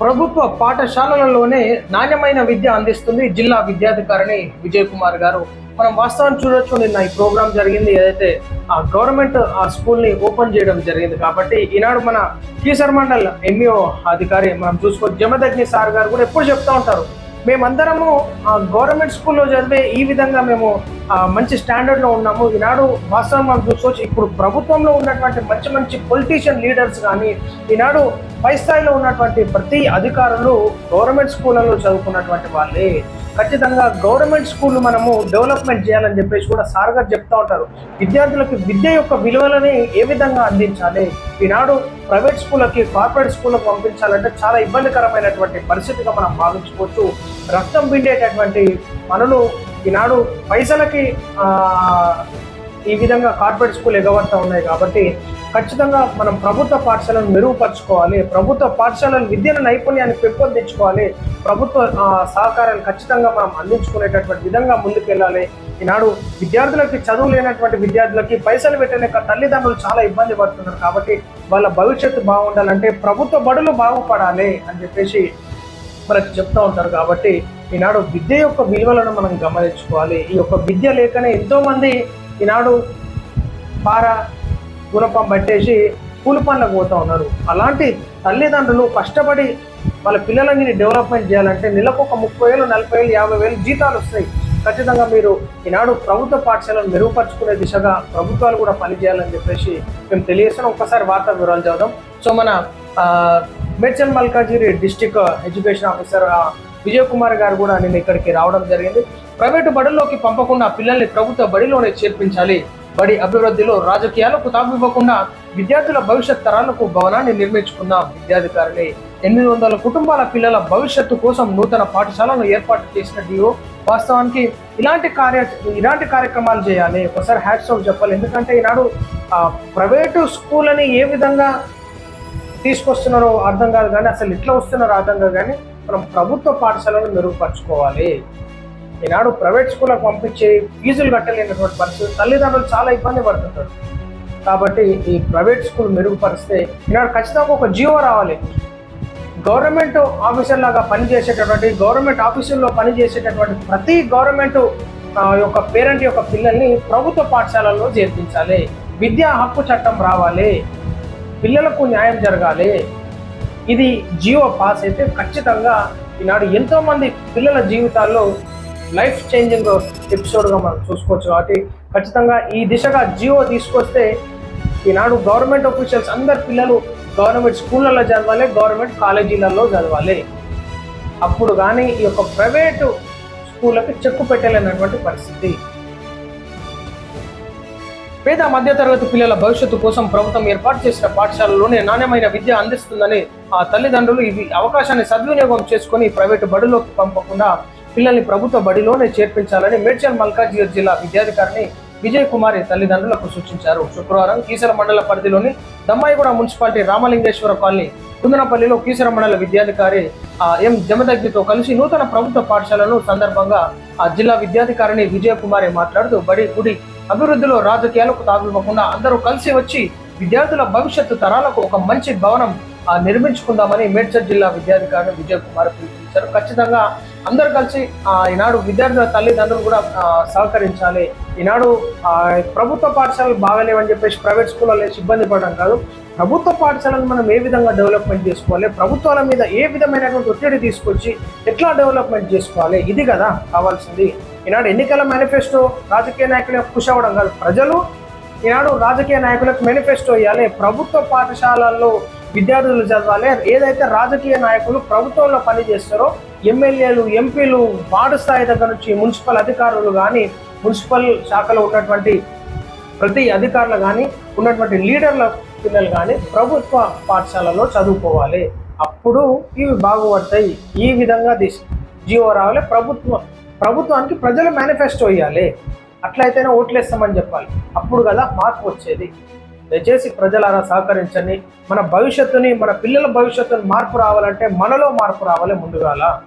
ప్రభుత్వ పాఠశాలలలోనే నాణ్యమైన విద్య అందిస్తుంది జిల్లా విద్యాధికారిని విజయ్ కుమార్ గారు. మనం వాస్తవాన్ని చూడొచ్చు. నిన్న ఈ ప్రోగ్రామ్ జరిగింది. ఏదైతే ఆ గవర్నమెంట్ ఆ స్కూల్ని ఓపెన్ చేయడం జరిగింది కాబట్టి ఈనాడు మన కీసర్ మండల్ ఎంఈఓ అధికారి మనం చూసుకోవచ్చు జమదగ్ని సార్ గారు కూడా ఎప్పుడు చెప్తా ఉంటారు. మేమందరము ఆ, గవర్నమెంట్ స్కూల్లో చదివే ఈ విధంగా మేము మంచి స్టాండర్డ్లో ఉన్నాము. ఈనాడు వాస్తవం మనం చూసుకోవచ్చు. ఇప్పుడు ప్రభుత్వంలో ఉన్నటువంటి మంచి మంచి పొలిటీషియన్ లీడర్స్ కానీ ఈనాడు పై స్థాయిలో ఉన్నటువంటి ప్రతి అధికారులు గవర్నమెంట్ స్కూళ్ళలో చదువుకున్నటువంటి వాళ్ళే. ఖచ్చితంగా గవర్నమెంట్ స్కూల్ మనము డెవలప్మెంట్ చేయాలని చెప్పేసి కూడా సార్ గారు చెప్తా ఉంటారు. విద్యార్థులకు విద్య యొక్క విలువలని ఏ విధంగా అందించాలి? ఈనాడు ప్రైవేట్ స్కూళ్ళకి కార్పొరేట్ స్కూళ్ళకి పంపించాలంటే చాలా ఇబ్బందికరమైనటువంటి పరిస్థితిగా మనం భావించుకోవచ్చు. రక్తం పిండేటటువంటి పనులు ఈనాడు పైసలకి ఈ విధంగా కార్పొరేట్ స్కూల్ ఎగబడతా ఉన్నాయి కాబట్టి ఖచ్చితంగా మనం ప్రభుత్వ పాఠశాలను మెరుగుపరచుకోవాలి. ప్రభుత్వ పాఠశాలల విద్యను నైపుణ్యాన్ని పెంపొందించుకోవాలి. ప్రభుత్వ సహకారాలు సహకారాన్ని ఖచ్చితంగా మనం అందించుకునేటటువంటి విధంగా ముందుకెళ్ళాలి. ఈనాడు విద్యార్థులకి చదువు లేనటువంటి విద్యార్థులకి పైసలు పెట్టలేక తల్లిదండ్రులు చాలా ఇబ్బంది పడుతున్నారు కాబట్టి వాళ్ళ భవిష్యత్తు బాగుండాలంటే ప్రభుత్వ బడులు బాగుపడాలి అని చెప్పేసి మనకు చెప్తూ ఉంటారు కాబట్టి ఈనాడు విద్య యొక్క విలువలను మనం గమనించుకోవాలి. ఈ యొక్క విద్య లేకనే ఎంతోమంది ఈనాడు పార గుణపం పట్టేసి కూలి పనులకు పోతా ఉన్నారు. అలాంటి తల్లిదండ్రులు కష్టపడి వాళ్ళ పిల్లలని డెవలప్మెంట్ చేయాలంటే నెలకు ఒక ముప్పై వేలు నలభై వేలు యాభై వేలు జీతాలు వస్తాయి. ఖచ్చితంగా మీరు ఈనాడు ప్రభుత్వ పాఠశాలను మెరుగుపరుచుకునే దిశగా ప్రభుత్వాలు కూడా పనిచేయాలని చెప్పేసి మేము తెలియజేస్తున్నాం. ఒక్కసారి వార్తా వివరాలు చదువుదాం. సో మన Medchal Malkajgiri district education officer Vijay Kumar గారు కూడా నేను ఇక్కడికి రావడం జరిగింది. ప్రైవేటు బడుల్లోకి పంపకుండా పిల్లల్ని ప్రభుత్వ బడిలోనే చేర్పించాలి. బడి అభివృద్ధిలో రాజకీయాలకు తావివ్వకుండా విద్యార్థుల భవిష్యత్ తరాలకు భవనాన్ని నిర్మించుకుందాం. విద్యాధికారిని ఎనిమిది వందల కుటుంబాల పిల్లల భవిష్యత్తు కోసం నూతన పాఠశాలను ఏర్పాటు చేసిన డిఓ వాస్తవానికి ఇలాంటి కార్య ఇలాంటి కార్యక్రమాలు చేయాలి. ఒకసారి హ్యాట్స్ ఆఫ్ చెప్పాలి. ఎందుకంటే ఈనాడు ప్రైవేటు స్కూల్ అని ఏ విధంగా తీసుకొస్తున్నారో అర్థం కాదు కానీ అసలు ఎట్లా వస్తున్నారో అర్థం కాదు కానీ మనం ప్రభుత్వ పాఠశాలను మెరుగుపరచుకోవాలి. ఈనాడు ప్రైవేట్ స్కూళ్ళకు పంపించి ఫీజులు కట్టలేనటువంటి పరిస్థితి తల్లిదండ్రులు చాలా ఇబ్బంది పడుతుంటారు. కాబట్టి ఈ ప్రైవేట్ స్కూల్ మెరుగుపరిస్తే ఈనాడు ఖచ్చితంగా ఒక జీవో రావాలి. గవర్నమెంట్ ఆఫీసర్ లాగా పనిచేసేటటువంటి గవర్నమెంట్ ఆఫీసుల్లో పనిచేసేటటువంటి ప్రతి గవర్నమెంట్ యొక్క పేరెంట్ యొక్క పిల్లల్ని ప్రభుత్వ పాఠశాలల్లో చేర్పించాలి. విద్యా హక్కు చట్టం రావాలి. పిల్లలకు న్యాయం జరగాలి. ఇది జియో పాస్ అయితే ఖచ్చితంగా ఈనాడు ఎంతోమంది పిల్లల జీవితాల్లో లైఫ్ చేంజింగ్ ఎపిసోడ్గా మనం చూసుకోవచ్చు కాబట్టి ఖచ్చితంగా ఈ దిశగా జియో తీసుకొస్తే ఈనాడు గవర్నమెంట్ ఆఫీషియల్స్ అందరు పిల్లలు గవర్నమెంట్ స్కూళ్ళల్లో చదవాలి గవర్నమెంట్ కాలేజీలలో చదవాలి. అప్పుడు కానీ ఈ యొక్క ప్రైవేటు స్కూళ్ళకి చెక్కు పెట్టలేనటువంటి పరిస్థితి. పేద మధ్యతరగతి పిల్లల భవిష్యత్తు కోసం ప్రభుత్వం ఏర్పాటు చేసిన పాఠశాలలోనే నాణ్యమైన విద్య అందిస్తుందని ఆ తల్లిదండ్రులు ఇవి అవకాశాన్ని సద్వినియోగం చేసుకొని ప్రైవేటు బడిలోకి పంపకుండా పిల్లల్ని ప్రభుత్వ బడిలోనే చేర్పించాలని మేడ్చల్ మల్కాజిగిరి జిల్లా విద్యాధికారిని విజయ్ కుమారి తల్లిదండ్రులకు సూచించారు. శుక్రవారం కీసర మండల పరిధిలోని దమ్మాయిగూడ మున్సిపాలిటీ రామలింగేశ్వర కాలనీ కుందనపల్లిలో కీసర మండల విద్యాధికారి ఆ, ఎం. జమదగ్గితో కలిసి నూతన ప్రభుత్వ పాఠశాలను సందర్భంగా ఆ జిల్లా విద్యాధికారిని విజయ కుమారి మాట్లాడుతూ బడి గుడి అభివృద్ధిలో రాజకీయాలకు తావివ్వకుండా అందరూ కలిసి వచ్చి విద్యార్థుల భవిష్యత్తు తరాలకు ఒక మంచి భవనం నిర్మించుకుందామని మేడ్చల్ జిల్లా విద్యాధికారిని విజయ్ కుమార్ పిలుపునిచ్చారు. ఖచ్చితంగా అందరూ కలిసి ఈనాడు విద్యార్థుల తల్లిదండ్రులు కూడా సహకరించాలి. ఈనాడు ప్రభుత్వ పాఠశాలలు బాగలేవని చెప్పేసి ప్రైవేట్ స్కూల్లో ఇబ్బంది పడడం కాదు. ప్రభుత్వ పాఠశాలను మనం ఏ విధంగా డెవలప్మెంట్ చేసుకోవాలి? ప్రభుత్వాల మీద ఏ విధమైనటువంటి ఒత్తిడి తీసుకొచ్చి ఎట్లా డెవలప్మెంట్ చేసుకోవాలి? ఇది కదా కావాల్సింది. ఈనాడు ఎన్నికల మేనిఫెస్టో రాజకీయ నాయకులకు కృషి అవ్వడం కాదు. ప్రజలు ఈనాడు రాజకీయ నాయకులకు మేనిఫెస్టో ఇవ్వాలి ప్రభుత్వ పాఠశాలల్లో విద్యార్థులు చదవాలి. ఏదైతే రాజకీయ నాయకులు ప్రభుత్వంలో పనిచేస్తారో ఎమ్మెల్యేలు ఎంపీలు వార్డు స్థాయి దగ్గర నుంచి మున్సిపల్ అధికారులు కానీ మున్సిపల్ శాఖలో ఉన్నటువంటి ప్రతి అధికారులు కానీ ఉన్నటువంటి లీడర్ల పిల్లలు కానీ ప్రభుత్వ పాఠశాలలో చదువుకోవాలి. అప్పుడు ఇవి బాగుపడతాయి. ఈ విధంగా జీవో రావాలి. ప్రభుత్వం ప్రభుత్వానికి ప్రజలు మేనిఫెస్టో ఇవ్వాలి అట్లయితేనే ఓట్లేస్తామని చెప్పాలి. అప్పుడు కదా మార్పు వచ్చేది. దయచేసి ప్రజలారా సహకరించండి. మన భవిష్యత్తుని మన పిల్లల భవిష్యత్తుని మార్పు రావాలంటే మనలో మార్పు రావాలి ముందుగాల.